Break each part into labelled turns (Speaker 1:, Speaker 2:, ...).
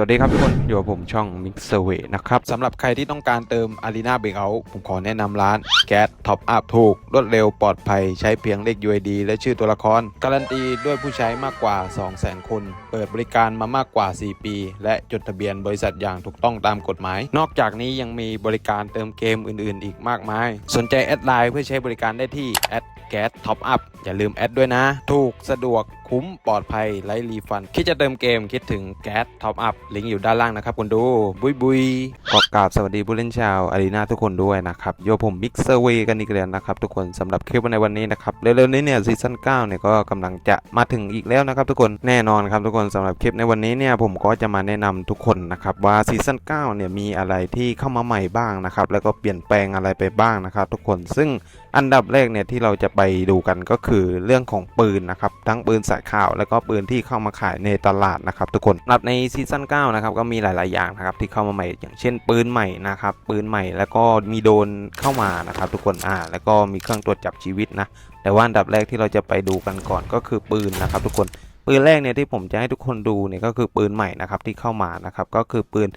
Speaker 1: สวัสดีครับทุกคนอยู่กับผมช่อง Mix Survey นะครับสำหรับใครที่ต้องการเติม Arena Breakout ผมขอแนะนำร้าน Gas Top Up ถูก รวดเร็วปลอดภัยใช้เพียงเลข UID และชื่อตัวละคร การันตีด้วยผู้ใช้มากกว่า 200,000 คน เปิดบริการมามากกว่า 4 ปี และจดทะเบียนบริษัทอย่างถูกต้องตามกฎหมาย นอกจากนี้ยังมีบริการเติมเกมอื่น ๆ อีกมากมาย สนใจแอดไลน์เพื่อใช้บริการได้ที่แอดแก๊สท็อปอัพอย่าลืมแอดด้วยนะ ถูกสะดวก คุ้มปลอดภัยไร้รีฟัน คิดจะเติมเกมคิดถึงแก๊สท็อปอัพลิงก์อยู่ด้านล่างนะครับคุณดู บุยบุยขอกราบสวัสดีผู้เล่นชาวอารีนาทุกคนด้วยนะครับโยผมมิกเซอร์เวกันอีกแล้วนะครับ ทุกคนสำหรับคลิปในวันนี้นะครับเร็วๆนี้เนี่ยซีซั่น9เนี่ยก็กำลังจะมาถึงอีกแล้วนะครับทุกคนแน่นอนครับทุกคนสำหรับคลิปในวันนี้เนี่ยผมก็จะมาแนะนำทุกคนนะครับว่าซีซั่น9เนี่ยมีอะไรที่เข้ามาใหม่บ้างนะครับแล้วก็เปลี่ยนแปลงอะไรไปบ้างนะครับทุกคนซึ่งอันดับแรกเนี่ยที่เราจะไปดูกันก็คือเรื่องของปืนนะครับทั้งปืนสายข่าว แล้วก็ปืนที่เข้ามาขายในตลาดนะครับทุกคนสำหรับในซีซั่น9นะครับก็มีหลาย ๆ อย่างนะครับที่เข้ามาใหม่ อย่างเช่นปืนใหม่นะครับปืนใหม่แล้วก็มีโดนเข้ามานะครับทุกคนอ่าแล้วก็มีเครื่องตรวจจับชีวิตนะแต่ว่าอันดับแรกที่เราจะไปดูกันก่อนก็คือปืนนะครับทุกคนปืนแรกเนี่ยที่ผมจะให้ทุกคนดูเนี่ยก็คือปืนใหม่นะครับที่เข้ามานะครับก็คือปืน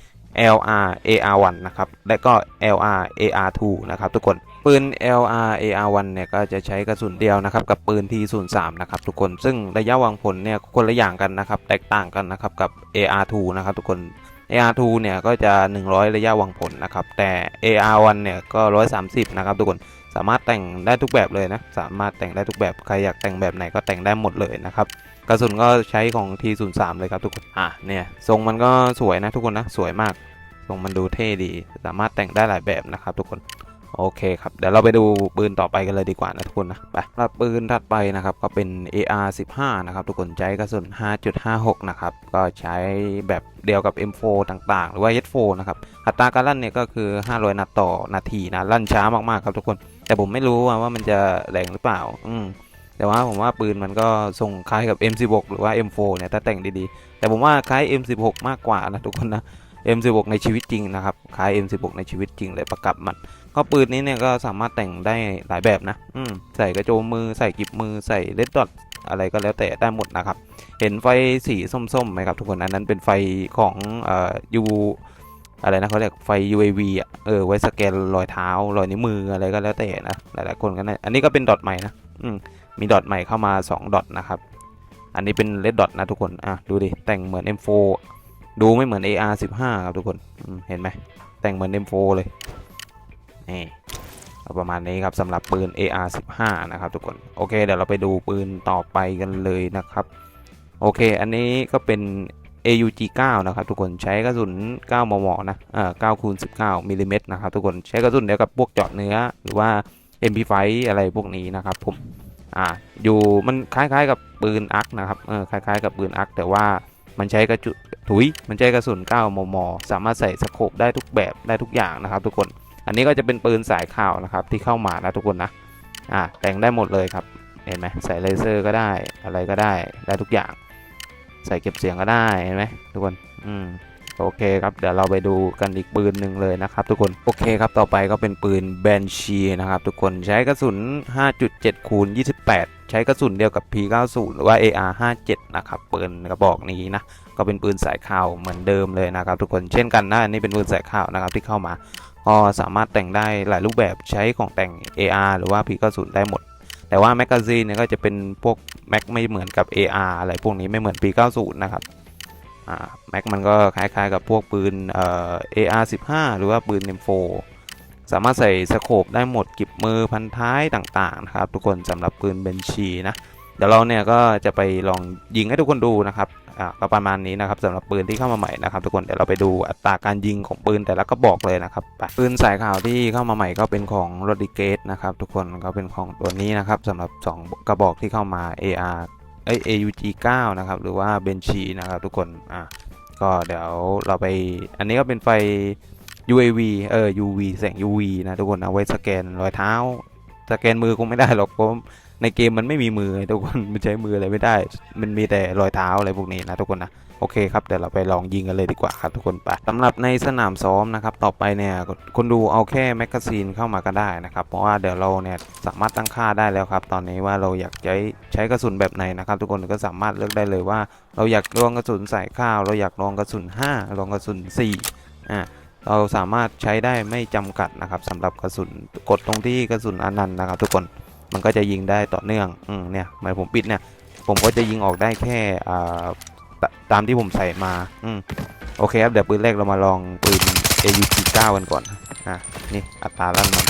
Speaker 1: LR AR1 นะครับและก็ LR AR2 นะครับทุกคน ปืน LR AR1 เนี่ยก็จะใช้กระสุนเดียวนะครับกับปืน T03 นะครับทุกคนซึ่งระยะวางผลเนี่ยคนละอย่างกันนะครับแตกต่างกันนะครับกับ AR2 นะครับทุกคน AR2 เนี่ยก็จะ 100 ระยะวางผลนะครับแต่ AR1 เนี่ยก็ 130 นะครับทุกคนสามารถแต่งได้ทุกแบบเลยนะสามารถแต่งได้ทุกแบบใครอยากแต่งแบบไหนก็แต่งได้หมดเลยนะครับกระสุนก็ใช้ของ T03 เลยครับทุกคนอะเนี่ยทรงมันก็สวยนะทุกคนนะสวยมากทรงมันดูเท่ดี สามารถแต่งได้หลายแบบนะครับทุกคน โอเคครับ เดี๋ยวเราไปดูปืนต่อไปกันเลยดีกว่านะทุกคนนะไปปืนถัดไปนะครับก็เป็น AR 15นะครับทุกคนใช้กระสุน 5.56 นะครับก็ใช้แบบเดียวกับ M4 ต่างๆ หรือว่า S4 นะครับอัตราการลั่นเนี่ยก็คือ 500 นัดต่อนาทีนะลั่นช้ามากๆครับทุกคน แต่ผมไม่รู้ว่าว่ามันจะแรงหรือเปล่า อืมแต่ว่าผมว่าปืนมันก็ทรงคล้ายกับ M16 หรือว่า M4 เนี่ยถ้าแต่งดีๆ แต่ผมว่าคล้าย M16 มากกว่านะทุกคนนะ M16 ในชีวิตจริงนะครับคล้าย M16 ในชีวิตจริงเลยประกับมัน ก็ปืนนี้เนี่ยก็สามารถแต่งได้หลายแบบนะ อืมใส่กระโจมมือใส่กิบมือใส่เลดดอทอะไรก็แล้วแต่ได้หมดนะครับ เห็นไฟสีส้มๆไหมครับทุกคนอันนั้นเป็นไฟของเอ่อ U อะไรนะเขาเรียกไฟ UAV อะเออไว้สแกนรอยเท้ารอยนิ้วมืออะไรก็แล้วแต่นะหลายๆคนก็นะอันนี้ก็เป็นดอทใหม่นะอืมมีดอทใหม่เข้ามา2ดอทนะครับอันนี้เป็นเลดดอทนะทุกคนอะดูดิแต่งเหมือน M4 ดูไม่เหมือน AR 15 ครับทุกคนเห็นไหมแต่งเหมือน M4 เลย นี่ประมาณนี้ครับสำหรับปืน AR 15 นะครับทุกคนโอเคเดี๋ยวเราไปดูปืนต่อไปกันเลยนะครับ โอเค อันนี้ก็เป็น AUG 9 นะครับทุกคนใช้กระสุน 9 มม นะเอ่อ9คูณ19มิลลิเมตรนะครับทุกคนใช้กระสุนเดียวกับพวกเจาะเนื้อหรือว่า MP5 อะไรพวกนี้นะครับผมอ่าอยู่มันคล้ายๆกับปืนอักนะครับเออคล้ายๆกับปืนอักแต่ว่ามันใช้กระจุถุยมันใช้กระสุน 9 มม สามารถใส่สโคปได้ทุกแบบได้ทุกอย่างนะครับทุกคน อันนี้ก็จะเป็นปืนสายข่าวนะครับที่เข้ามานะทุกคนนะอ่าแต่งได้หมดเลยครับเห็นไหมใส่เลเซอร์ก็ได้อะไรก็ได้ได้ทุกอย่าง ใส่เก็บเสียงก็ได้เห็นไหมทุกคนอืมโอเคครับเดี๋ยวเราไปดูกันอีกปืนหนึ่งเลยนะครับ ทุกคนโอเคครับต่อไปก็เป็นปืนแบนชีนะครับ ทุกคนใช้กระสุน 5.7 คูณ 28 ใช้กระสุนเดียวกับ P90 หรือว่า AR57 นะครับปืนกระบอกนี้นะก็เป็นปืนสายข่าวเหมือนเดิมเลยนะครับ ทุกคนเช่นกันนะอันนี้เป็นปืนสายข่าวนะครับที่เข้ามาก็สามารถแต่งได้หลายรูปแบบใช้ของแต่ง AR หรือว่า P90 ได้หมด แต่ว่าแมกกาซีนเนี่ยก็จะเป็นพวกแม็กไม่เหมือนกับ AR อะไรพวกนี้ไม่เหมือน P90 นะครับแม็กมันก็คล้ายๆกับพวกปืนเอ่อ AR15 หรือว่าปืน M4 สามารถใส่สโคปได้หมดกิบมือพันท้ายต่างๆนะครับทุกคนสำหรับปืนเบนชีนะเดี๋ยวเราเนี่ยก็จะไปลองยิงให้ทุกคนดูนะครับอ่าก็ประมาณนี้นะครับสำหรับปืนที่เข้ามาใหม่นะครับทุกคนเดี๋ยวเราไปดูอัตราการยิงของปืนแต่ละกระบอกเลยนะครับปืนสายข่าวที่เข้ามาใหม่ก็เป็นของโรดิเกตนะครับทุกคนก็เป็นของตัวนี้นะครับสำหรับ 2 กระบอกที่เข้ามา AR เอ้ย AUG 9นะครับหรือว่าเบนชีนะครับทุกคนอ่าก็เดี๋ยวเราไปอันนี้ก็เป็นไฟ UAV เออ UV แสง UV นะทุกคนเอาไว้สแกนรอยเท้า สแกนมือคงไม่ได้หรอกเพราะในเกมมันไม่มีมือทุกคนมันใช้มืออะไรไม่ได้ มันมีแต่รอยเท้าอะไรพวกนี้นะทุกคนนะโอเคครับเดี๋ยวเราไปลองยิงกันเลยดีกว่าครับทุกคนไปสำหรับในสนามซ้อมนะครับต่อไปเนี่ยคนดูเอาแค่แมกกาซีนเข้ามาก็ได้นะครับเพราะว่าเดี๋ยวเราเนี่ยสามารถตั้งค่าได้แล้วครับ ตอนนี้ว่าเราอยากใช้ใช้กระสุนแบบไหนนะครับ ทุกคนก็สามารถเลือกได้เลยว่า เราอยากลองกระสุนใส่ข้าว เราอยากลองกระสุน 5 ลองกระสุน4อ่า เราสามารถใช้ได้ไม่จำกัดนะครับสำหรับกระสุนกดตรงที่กระสุนอนันต์นะครับ ทุกคนมันก็จะยิงได้ต่อเนื่องอืมเนี่ยหมายผมปิดเนี่ยผมก็จะยิงออกได้แค่อ่าตตามที่ผมใส่มาอืมโอเคครับเดี๋ยวปืนแรกเรามาลองปืน AUG 9 กันก่อนอะนี่อัตราลั่นมัน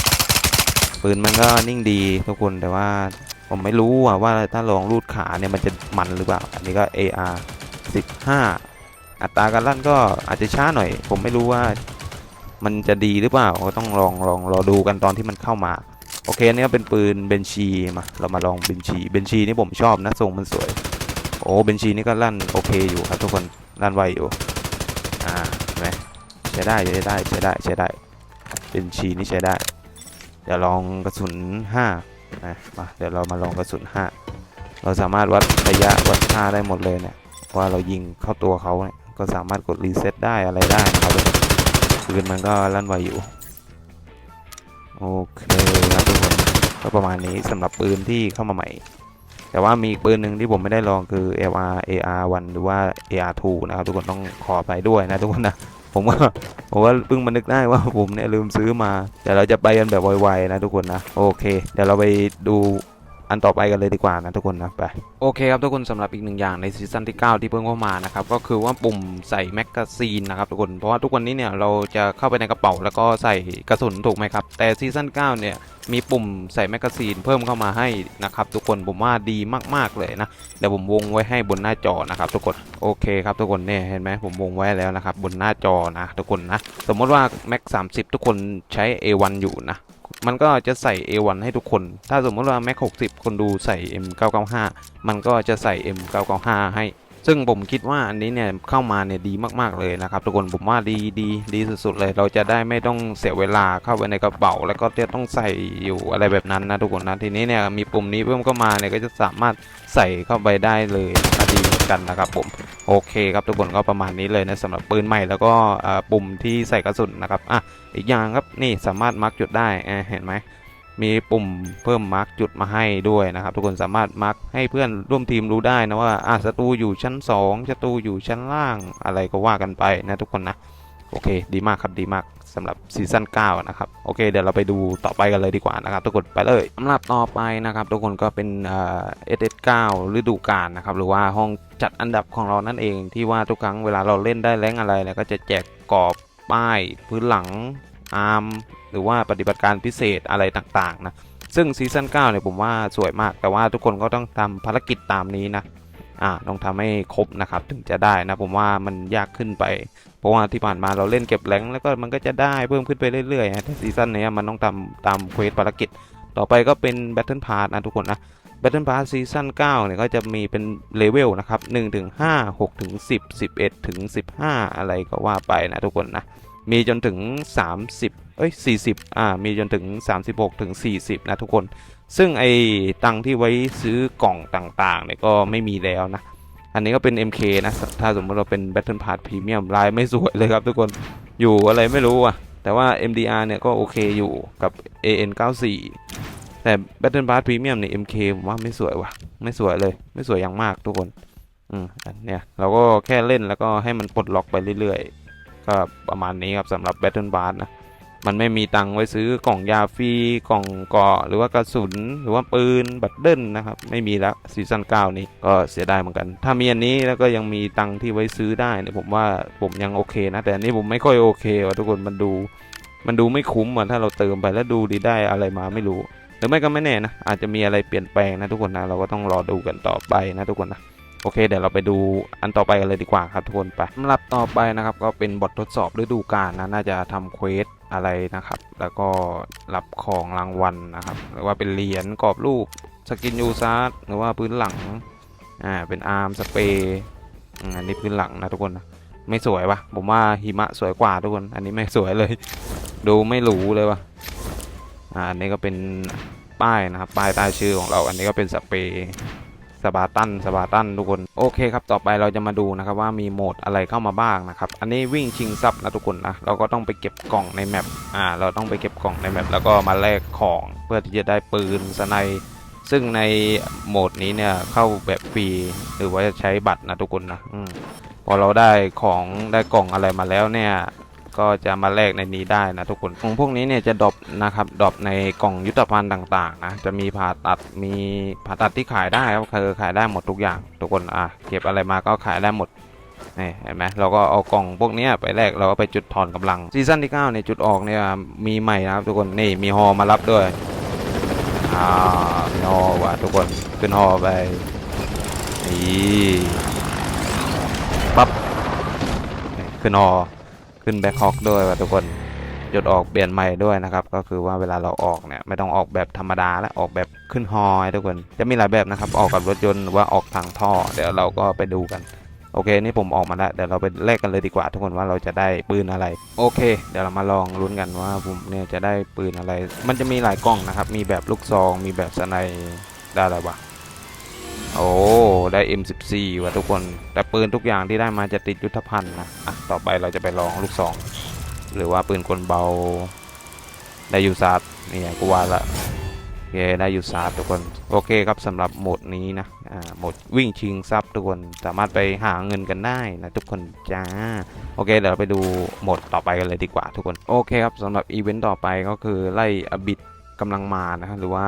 Speaker 1: ปืนมันก็นิ่งดีทุกคนแต่ว่าผมไม่รู้อะว่าถ้าลองรูดขาเนี่ยมันจะมันหรือเปล่า อันนี้ก็ AR 15อัตราการลั่นก็อาจจะช้าหน่อย ผมไม่รู้ว่า มันจะดีหรือเปล่าก็ต้องลองลองรอดูกันตอนที่มันเข้ามา โอเคอันนี้ก็เป็นปืนเบนชีมาเรามาลองเบนชีเบนชีนี่ผมชอบนะทรงมันสวย โอ้เบนชีนี่ก็ลั่นโอเคอยู่ครับทุกคนลั่นไวอยู่อ่าเห็นไหมใช้ได้ใช้ได้ใช้ได้ใช้ได้เบนชีนี่ใช้ได้เดี๋ยวลองกระสุน5นะมาเดี๋ยวเรามาลองกระสุน 5 เราสามารถวัดระยะวัดค่าได้หมดเลยเนี่ยว่าเรายิงเข้าตัวเขาเนี่ยก็สามารถกดรีเซ็ตได้อะไรได้นะครับทุกคน ปืนมันก็ลั่นไวอยู่ โอเคครับทุกคนก็ประมาณนี้สำหรับปืนที่เข้ามาใหม่ แต่ว่ามีอีกปืนหนึ่งที่ผมไม่ได้ลองคือ LR AR1 หรือว่า AR2 นะครับทุกคนต้องขอไปด้วยนะทุกคนนะผมว่าผมว่าเพิ่งมานึกได้ว่าผมเนี่ยลืมซื้อมาเดี๋ยวเราจะไปกันแบบไวๆนะทุกคนนะ โอเค เดี๋ยวเราไปดู อันต่อไปกันเลยดีกว่านะทุกคนนะไปโอเคครับทุกคนสำหรับอีกหนึ่งอย่างในซีซั่นที่ 9 ที่เพิ่งเข้ามานะครับก็คือว่าปุ่มใส่แมกกาซีนนะครับทุกคนเพราะว่าทุกวันนี้เนี่ยเราจะเข้าไปในกระเป๋าแล้วก็ใส่กระสุนถูกไหมครับแต่ซีซั่น9เนี่ยมีปุ่มใส่แมกกาซีนเพิ่มเข้ามาให้นะครับทุกคนผมว่าดีมากๆเลยนะเดี๋ยวผมวงไว้ให้บนหน้าจอนะครับทุกคนโอเคครับทุกคนเนี่ยเห็นไหมผมวงไว้แล้วนะครับบนหน้าจอนะทุกคนนะสมมติว่า Max 30ทุกคนใช้ A1 อยู่นะ มันก็จะใส่ A1 ให้ทุกคน ถ้าสมมติว่า Mac 60 คนดูใส่ M995 มันก็จะใส่ M995 ให้ ซึ่งผมคิดว่าอันนี้เนี่ยเข้ามาเนี่ยดีมากๆเลยนะครับทุกคนผมว่าดีดีดีสุดๆเลย เราจะได้ไม่ต้องเสียเวลาเข้าไปในกระเป๋า แล้วก็จะต้องใส่อยู่อะไรแบบนั้นนะทุกคนนะทีนี้เนี่ยมีปุ่มนี้เพิ่มเข้ามาเนี่ยก็จะสามารถใส่เข้าไปได้เลยดีเหมือนกันนะครับผมโอเคครับทุกคนก็ประมาณนี้เลยนะสำหรับปืนใหม่แล้วก็ปุ่มที่ใส่กระสุนนะครับอะอีกอย่างครับนี่สามารถมาร์กจุดได้เห็นไหม มีปุ่มเพิ่มมาร์กจุดมาให้ด้วยนะครับทุกคนสามารถมาร์กให้เพื่อนร่วมทีมรู้ได้นะว่าอะศัตรูอยู่ชั้น2ศัตรูอยู่ชั้นล่างอะไรก็ว่ากันไปนะทุกคนนะโอเค ดีมากครับดีมากสำหรับซีซั่น9นะครับโอเค เดี๋ยวเราไปดูต่อไปกันเลยดีกว่านะครับทุกคนไปเลยสำหรับต่อไปนะครับทุกคนก็เป็นเอ่อ SS9 ฤดูกาลนะครับหรือว่าห้องจัดอันดับของเรานั่นเองที่ว่าทุกครั้งเวลาเราเล่นได้แรงอะไรเนี่ยก็จะแจกกรอบป้ายพื้นหลังอาร์ม หรือว่าปฏิบัติการพิเศษอะไรต่างๆนะซึ่งซีซั่น9เนี่ยผมว่าสวยมาก แต่ว่าทุกคนก็ต้องทำภารกิจตามนี้นะอ่าต้องทำให้ครบนะครับถึงจะได้นะผมว่ามันยากขึ้นไป เพราะว่าที่ผ่านมาเราเล่นเก็บแรงแล้วก็มันก็จะได้เพิ่มขึ้นไปเรื่อยๆนะแต่ซีซั่นนี้มันต้องทำตามเควสภารกิจ ต่อไปก็เป็น Battle Pass นะทุกคนนะ Battle Pass ซีซั่น9เนี่ยก็จะมีเป็นเลเวลนะครับ1ถึง5 6ถึง10 11ถึง15 อะไรก็ว่าไปนะทุกคนนะ มีจนถึง 30 เอ้ย 40 อ่า มีจนถึง 36 ถึง 40 นะทุกคน ซึ่งไอ้ตังที่ไว้ซื้อกล่องต่างๆเนี่ยก็ไม่มีแล้วนะ อันนี้ก็เป็น MK นะ ถ้าสมมติเราเป็น Battle Pass Premium ลายไม่สวยเลยครับทุกคน อยู่อะไรไม่รู้อะ แต่ว่า MDR เนี่ยก็โอเคอยู่กับ AN94 แต่ Battle Pass Premium เนี่ย MK ผมว่าไม่สวยว่ะ ไม่สวยเลย ไม่สวยอย่างมากทุกคน อืม อันเนี่ยเราก็แค่เล่นแล้วก็ให้มันปลดล็อกไปเรื่อยๆ ก็ประมาณนี้ครับสำหรับ Battle Pass นะ มันไม่มีตังค์ไว้ซื้อกล่องยาฟรีกล่องเกาะหรือว่ากระสุนหรือว่าปืนบัตเดิลนะครับ ไม่มีแล้วซีซั่น9นี้ก็เสียดายเหมือนกัน ถ้ามีอันนี้แล้วก็ยังมีตังค์ที่ไว้ซื้อได้เนี่ยผมว่าผมยังโอเคนะ แต่อันนี้ผมไม่ค่อยโอเคว่ะทุกคนมันดู มันดูไม่คุ้มอะถ้าเราเติมไปแล้วดูดีได้อะไรมาไม่รู้หรือไม่ก็ไม่แน่นะอาจจะมีอะไรเปลี่ยนแปลงนะทุกคนนะเราก็ต้องรอดูกันต่อไปนะทุกคนนะ โอเค เดี๋ยวเราไปดูอันต่อไปกันเลยดีกว่าครับทุกคนไปสำหรับต่อไปนะครับ ก็เป็นบททดสอบฤดูกาลนะน่าจะทำเควสอะไรนะครับ แล้วก็รับของรางวัลนะครับหรือว่าเป็นเหรียญกรอบรูปสกินยูซาร์หรือว่าพื้นหลังอ่าเป็นอาร์มสเปรย์อันนี้พื้นหลังนะทุกคนนะไม่สวยวะผมว่าหิมะสวยกว่าทุกคน อันนี้ไม่สวยเลย ดูไม่หรูเลยวะอ่าอันนี้ก็เป็นป้ายนะครับ ป้ายใต้ชื่อของเรา อันนี้ก็เป็นสเปรย์ สบาตันสบาตันทุกคนโอเคครับต่อไปเราจะมาดูนะครับว่ามีโหมดอะไรเข้ามาบ้างนะครับอันนี้วิ่งชิงทรัพย์นะทุกคนนะเราก็ต้องไปเก็บกล่องในแมปอ่าเราต้องไปเก็บกล่องในแมปแล้วก็มาแลกของเพื่อที่จะได้ปืนสไนป์ซึ่งในโหมดนี้เนี่ยเข้าแบบฟรีหรือว่าจะใช้บัตรนะทุกคนนะอืมพอเราได้ของได้กล่องอะไรมาแล้วเนี่ย ก็จะมาแลกในนี้ได้นะทุกคนของพวกนี้เนี่ยจะดรอปนะครับดรอปในกล่องยุทธภัณฑ์ต่างๆนะจะมีผ่าตัดมีผ่าตัดที่ขายได้ครับคือขายได้หมดทุกอย่าง ทุกคนอะเก็บอะไรมาก็ขายได้หมดนี่เห็นไหมเราก็เอากล่องพวกนี้ไปแลกเราก็ไปจุดถอนกำลังซีซั่นที่9เนี่ยจุดออกเนี่ยมีใหม่นะครับทุกคนนี่มีฮอมารับด้วยอ่ามีฮอว่ะทุกคนขึ้นฮอไปนี่ปั๊บขึ้นฮอ ขึ้นแบ็คฮอคด้วยว่ะทุกคนจุดออกเปลี่ยนใหม่ด้วยนะครับ ก็คือว่าเวลาเราออกเนี่ยไม่ต้องออกแบบธรรมดาและออกแบบขึ้นฮอให้ทุกคนจะมีหลายแบบนะครับ ออกกับรถยนต์หรือว่าออกทางท่อ เดี๋ยวเราก็ไปดูกันโอเค นี่ผมออกมาแล้วเดี๋ยวเราไปแลกกันเลยดีกว่า ทุกคนว่าเราจะได้ปืนอะไร โอเค เดี๋ยวเรามาลองลุ้นกันว่าผมเนี่ยจะได้ปืนอะไร มันจะมีหลายกล่องนะครับ มีแบบลูกซอง มีแบบสไนป์ได้อะไรวะ โอ้ ได้ M14 ว่ะทุกคน แต่ปืนทุกอย่างที่ได้มาจะติดยุทธภัณฑ์นะอะต่อไปเราจะไปลองลูกซอง หรือว่าปืนกลเบา ได้ยูซาร์ดนี่กูว่าละโอเคได้ยูซาร์ดทุกคน โอเคครับสำหรับโหมดนี้นะ อ่า โหมดวิ่งชิงทรัพย์ทุกคน สามารถไปหาเงินกันได้นะทุกคนจ้า โอเค เดี๋ยวเราไปดูโหมดต่อไปกันเลยดีกว่าทุกคน โอเคครับสำหรับอีเวนต์ต่อไปก็คือไล่อบิด กำลังมานะครับหรือว่า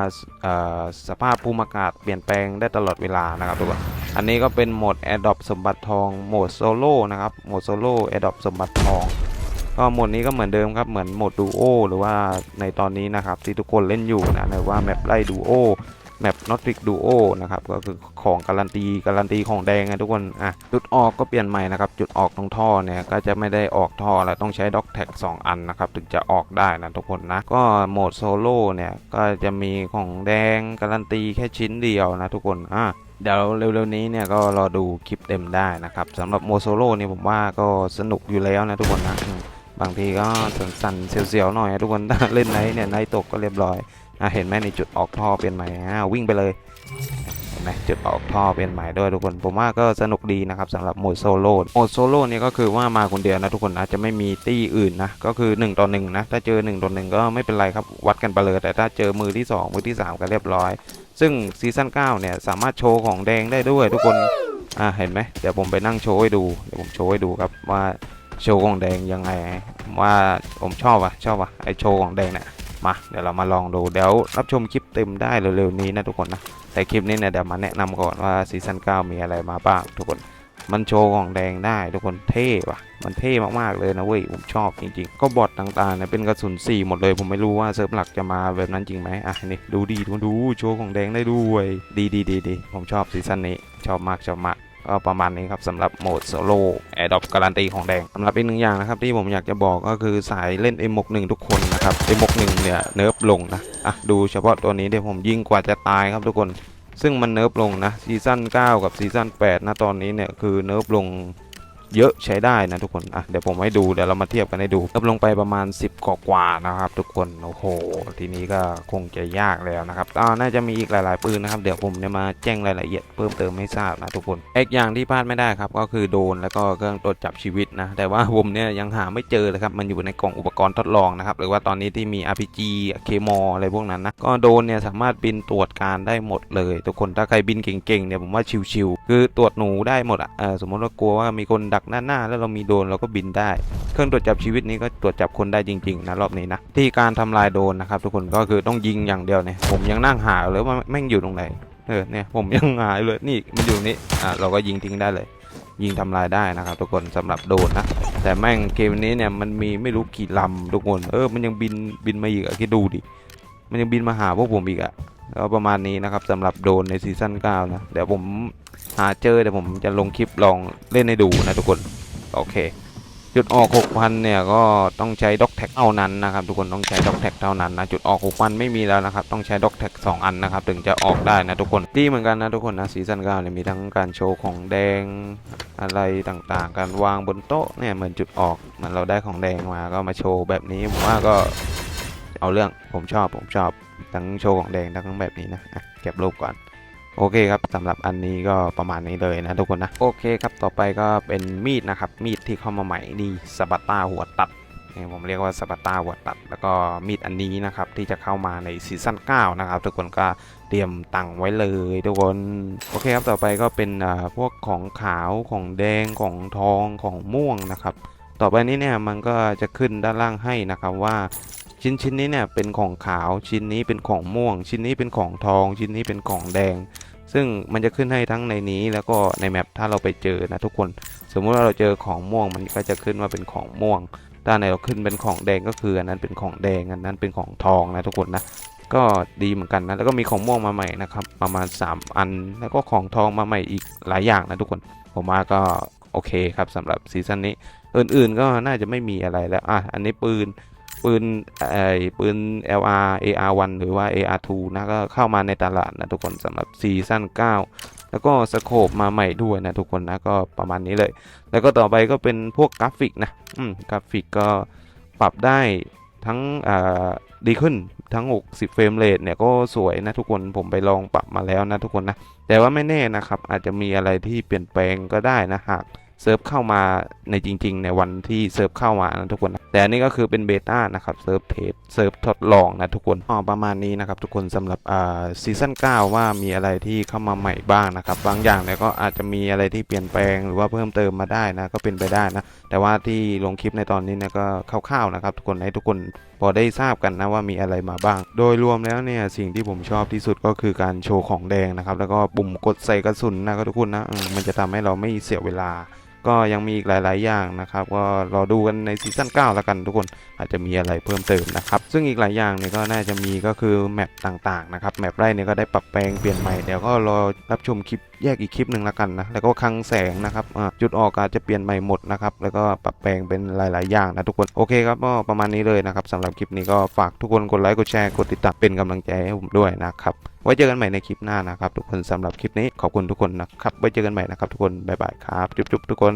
Speaker 1: สภาพภูมิอากาศเปลี่ยนแปลงได้ตลอดเวลานะครับทุกคนอันนี้ก็เป็นโหมด a อ d o p สมบัติทองโหมดโซโล่นะครับโหมดโซโล่ a อ d o p สมบัติทอง ก็โหมดนี้ก็เหมือนเดิมครับเหมือนโหมดดูโอหรือว่าในตอนนี้นะครับที่ทุกคนเล่นอยู่นะหรือว่าแมปไล่ดูโอ แมปนอตริกดูโอนะครับก็คือของการันตีการันตีของแดงไงทุกคนอะจุดออกก็เปลี่ยนใหม่นะครับจุดออกตรงท่อเนี่ยก็จะไม่ได้ออกท่อแล้วต้องใช้ด็อกแท็ก2อันนะครับถึงจะออกได้นะทุกคนนะก็โหมดโซโล่เนี่ยก็จะมีของแดงการันตีแค่ชิ้นเดียวนะทุกคนอะเดี๋ยวเร็วๆนี้เนี่ยก็รอดูคลิปเต็มได้นะครับสำหรับโมโซโล่เนี่ยผมว่าก็สนุกอยู่แล้วนะทุกคนนะบางทีก็สั่นๆเสียวๆหน่อยทุกคนเล่นไนเนี่ยไนตกก็เรียบร้อย อะเห็นไหมในจุดออกท่อเป็นใหม่อ่าวิ่งไปเลยเห็นไหมจุดออกท่อเป็นใหม่ด้วยทุกคนผมว่าก็สนุกดีนะครับสำหรับโหมดโซโล่โหมดโซโล่เนี่ยก็คือว่ามาคนเดียวนะทุกคนนะจะไม่มีตี้อื่นนะก็คือ1ต่อ1นะถ้าเจอ1ต่อ1ก็ไม่เป็นไรครับวัดกันไปเลยแต่ถ้าเจอมือที่ 2 มือที่ 3 ก็เรียบร้อย ซึ่งซีซั่น9เนี่ยสามารถโชว์ของแดงได้ด้วยทุกคนอ่าเห็นไหมเดี๋ยวผมไปนั่งโชว์ให้ดูเดี๋ยวผมโชว์ให้ดูครับว่าโชว์ของแดงยังไงว่าผมชอบอะชอบอะไอโชว์ของแดงเนี่ย มาเดี๋ยวเรามาลองดูเดี๋ยวรับชมคลิปเต็มได้เร็วๆนี้นะทุกคนนะแต่คลิปนี้เนี่ยเดี๋ยวมาแนะนำก่อนว่าซีซั่น9มีอะไรมาบ้างทุกคน มันโชว์ของแดงได้ทุกคนเท่ว่ะมันเท่มากๆเลยนะเว้ยผมชอบจริงๆ ก็บอทต่างๆเนี่ยเป็นกระสุน4หมดเลยผมไม่รู้ว่าเซิร์ฟหลักจะมาแบบนั้นจริงไหมอะนี่ดูดีดูดูโชว์ของแดงได้ด้วย ดีดีดีดีผมชอบซีซั่นนี้ชอบมากชอบมาก ก็ประมาณนี้ครับสำหรับโหมดโซโล่แอร์ดอปการันตีของแดงสำหรับอีกหนึ่งอย่างนะครับที่ผมอยากจะบอกก็คือสายเล่น M61 ทุกคนนะครับ M61 เนี่ยเนิร์ฟลงนะอะดูเฉพาะตัวนี้เดี๋ยวผมยิงกว่าจะตายครับทุกคน ซึ่งมันเนิร์ฟลงนะซีซั่น9 กับซีซั่น8นะตอนนี้เนี่ยคือเนิร์ฟลง เยอะใช้ได้นะทุกคนอะเดี๋ยวผมให้ดูเดี๋ยวเรามาเทียบกันให้ดูเนิร์ฟลงไปประมาณ 10กว่ากว่านะครับ ทุกคนโอ้โหทีนี้ก็คงจะยากแล้วนะครับอ่าน่าจะมีอีกหลาย ๆ ปืนนะครับเดี๋ยวผมจะมาแจ้งรายละเอียดเพิ่มเติมให้ทราบนะทุกคนอีกอย่างที่พลาดไม่ได้ครับก็คือโดนแล้วก็เครื่องตรวจจับชีวิตนะแต่ว่าผมเนี่ยยังหาไม่เจอเลยครับมันอยู่ในกล่องอุปกรณ์ทดลองนะครับหรือว่าตอนนี้ที่มี RPG เคมออะไรพวกนั้นนะก็โดนเนี่ยสามารถบินตรวจการได้หมดเลย ทุกคนถ้าใครบินเก่งๆเนี่ยผมว่าชิวๆคือตรวจหนูได้หมดอะสมมติว่ากลัวว่ามีคนดักหน้าหน้าๆแล้วเรามีโดนเราก็บินได้ เครื่องตรวจจับชีวิตนี้ก็ตรวจจับคนได้จริงๆนะรอบนี้นะที่การทำลายโดนนะครับทุกคนก็คือต้องยิงอย่างเดียวเนี่ยผมยังนั่งหาเลยว่าแม่งอยู่ตรงไหนเออเนี่ยผมยังหายเลยนี่มันอยู่นี่อะเราก็ยิงทิ้งได้เลย ยิงทำลายได้นะครับ ทุกคนสำหรับโดนนะแต่แม่งเกมนี้เนี่ยมันมีไม่รู้กี่ลำทุกคนเออมันยังบินบินมาอีกอะคิดดูดิมันยังบินมาหาพวกผมอีกอะก็ประมาณนี้นะครับสำหรับโดนในซีซั่น9นะเดี๋ยวผม หาเจอเดี๋ยวผมจะลงคลิปลองเล่นให้ดูนะทุกคนโอเค จุดออก 6,000 เนี่ยก็ต้องใช้ด็อกแท็กเท่านั้นนะครับทุกคนต้องใช้ด็อกแท็กเท่านั้นนะจุดออก 6,000 ไม่มีแล้วนะครับต้องใช้ด็อกแท็ก2อันนะครับถึงจะออกได้นะทุกคนดีเหมือนกันนะทุกคนนะซีซั่น9เนี่ยมีทั้งการโชว์ของแดงอะไรต่างๆ การวางบนโต๊ะเนี่ยเหมือนจุดออกเหมือนเราได้ของแดงมาก็มาโชว์แบบนี้ผมว่าก็เอาเรื่องผมชอบผมชอบทั้งโชว์ของแดงทั้งแบบนี้นะเก็บรูปก่อน โอเคครับสำหรับอันนี้ก็ประมาณนี้เลยนะทุกคนนะ โอเคครับต่อไปก็เป็นมีดนะครับ มีดที่เข้ามาใหม่นี่สปาต้าหัวตัดนี่ผมเรียกว่าสปาต้าหัวตัด แล้วก็มีดอันนี้นะครับ ที่จะเข้ามาในซีซั่น9นะครับ ทุกคนก็เตรียมตังค์ไว้เลยทุกคน โอเคครับต่อไปก็เป็นอ่าพวกของขาวของแดงของทองของม่วงนะครับ ต่อไปนี้เนี่ยมันก็จะขึ้นด้านล่างให้นะครับว่า ชิ้นชิ้นนี้เนี่ยเป็นของขาวชิ้นนี้เป็นของม่วง ชิ้นนี้เป็นของทอง ชิ้นนี้เป็นของแดง ซึ่งมันจะขึ้นให้ทั้งในนี้แล้วก็ในแมปถ้าเราไปเจอนะทุกคน สมมุติว่าเราเจอของม่วงมันก็จะขึ้นว่าเป็นของม่วงถ้าในเราขึ้นเป็นของแดงก็คืออันนั้นเป็นของแดงอันนั้นเป็นของทองนะทุกคนนะก็ดีเหมือนกันนะแล้วก็มีของม่วงมาใหม่นะครับประมาณ 3 อัน แล้วก็ของทองมาใหม่อีกหลายอย่างนะทุกคนผมว่าก็โอเคครับสำหรับซีซั่นนี้ อื่นๆก็น่าจะไม่มีอะไรแล้วอะอันนี้ปืน ปืนไอ้ปืน LR AR1 หรือว่า AR2 นะก็เข้ามาในตลาดนะทุกคนสำหรับซีซั่น9 แล้วก็สโคปมาใหม่ด้วยนะทุกคนนะก็ประมาณนี้เลย แล้วก็ต่อไปก็เป็นพวกกราฟิกนะอืมกราฟิกก็ปรับได้ทั้งอ่าดีขึ้นทั้ง 60 เฟรมเรทเนี่ยก็สวยนะทุกคนผมไปลองปรับมาแล้วนะทุกคนนะ แต่ว่าไม่แน่นะครับอาจจะมีอะไรที่เปลี่ยนแปลงก็ได้นะหาก เซิร์ฟเข้ามาในจริง ๆ ในวันที่เซิร์ฟเข้ามานะทุกคน แต่อันนี้ก็คือเป็นเบต้านะครับเซิร์ฟเทสเซิร์ฟทดลองนะทุกคนอ๋อประมาณนี้นะครับทุกคนสำหรับอ่าซีซั่น9 ว่ามีอะไรที่เข้ามาใหม่บ้างนะครับบางอย่างเนี่ยก็อาจจะมีอะไรที่เปลี่ยนแปลงหรือว่าเพิ่มเติมมาได้นะก็เป็นไปได้นะแต่ว่าที่ลงคลิปในตอนนี้เนี่ยก็คร่าวๆนะครับทุกคนให้ทุกคน อได้ทราบกันนะว่ามีอะไรมาบ้าง โดยรวมแล้วเนี่ยสิ่งที่ผมชอบที่สุดก็คือการโชว์ของแดงนะครับแล้วก็ปุ่มกดใส่กระสุนนะครับทุกคนนะมมันจะทำให้เราไม่เสียเวลา ก็ยังมีอีกหลาย ๆ อย่างนะครับ ก็รอดูกันในซีซั่น9แล้วกันทุกคนอาจจะมีอะไรเพิ่มเติมนะครับ ซึ่งอีกหลายอย่างเนี่ยก็น่าจะมีก็คือแมปต่าง ๆ นะครับ แมปไร่เนี่ยก็ได้ปรับแปลงเปลี่ยนใหม่เดี๋ยวก็รอรับชมคลิปแยกอีกคลิปหนึ่งแล้วกันนะ แล้วก็คังแสงนะครับจุดออกอาจจะเปลี่ยนใหม่หมดนะครับ แล้วก็ปรับแปลงเป็นหลาย ๆ อย่างนะทุกคน โอเคครับก็ประมาณนี้เลยนะครับสำหรับคลิปนี้ก็ฝากทุกคนกดไลค์ กดแชร์ กดติดตามเป็นกำลังใจให้ผมด้วยนะครับ ไว้เจอกันใหม่ในคลิปหน้านะครับ ทุกคนสำหรับคลิปนี้ขอบคุณทุกคนนะครับไว้เจอกันใหม่นะครับทุกคนบ๊ายบายครับจุ๊บๆทุกคน